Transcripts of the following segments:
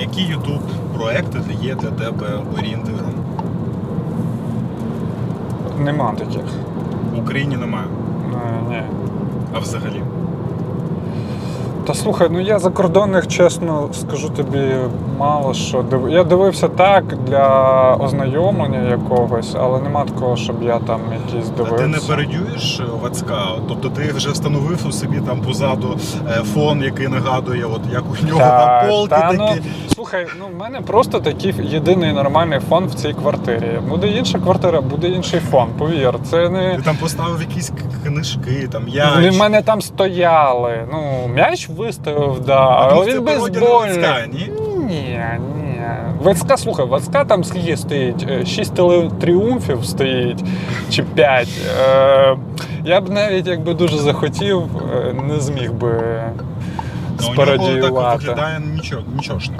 Які YouTube проекти є для тебе орієнтиром? Нема таких. В Україні немає. Е, Ні. А взагалі? Та слухай, ну я закордонних, чесно скажу тобі, мало що див... Я дивився так для ознайомлення якогось, але нема такого, щоб я там якийсь А дивився. ти не передюєш Вацка? Тобто ти вже встановив у собі там позаду е, фон, який нагадує, от як у нього Та, на полки та, ну, такі. Слухай, ну в мене просто такий єдиний нормальний фон в цій квартирі. Буде інша квартира, буде інший фон. Повір, це не. Ти там поставив якісь книжки, там Вони яч. в мене там стояли. Ну, м'яч виставив, да, А але він. Вацка, ні? Ні, ні. Вацка, слухай, Вацка там скільки стоїть? Е, Шість тріумфів стоїть чи п'ять. Е, я б навіть якби дуже захотів, е, не зміг би Ну, у нього так виглядає нічого, нічошно.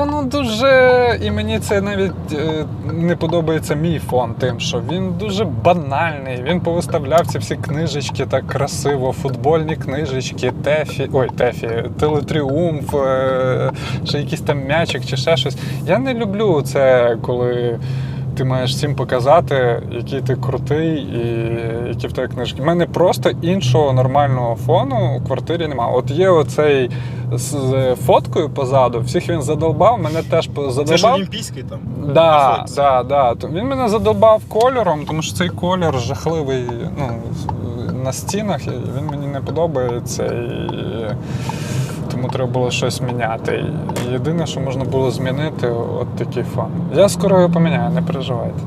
Воно дуже. І мені це навіть е, не подобається мій фон, тим, що він дуже банальний. Він повиставляв ці всі книжечки так красиво, футбольні книжечки, Тефі, ой, Тефі, Телетріумф, е, ще якийсь там м'ячик чи ще щось. Я не люблю це, коли. Ти маєш всім показати, який ти крутий і які в тебе книжки. У мене просто іншого нормального фону у квартирі немає. От є оцей з фоткою позаду, всіх він задолбав, мене теж по- Це ж олімпійський там. Да, да, да. Він мене задолбав кольором, тому що цей колір жахливий ну, на стінах, і він мені не подобається. І... Тому треба було щось міняти. Єдине, що можна було змінити, от такий фон. Я скоро його поміняю, не переживайте.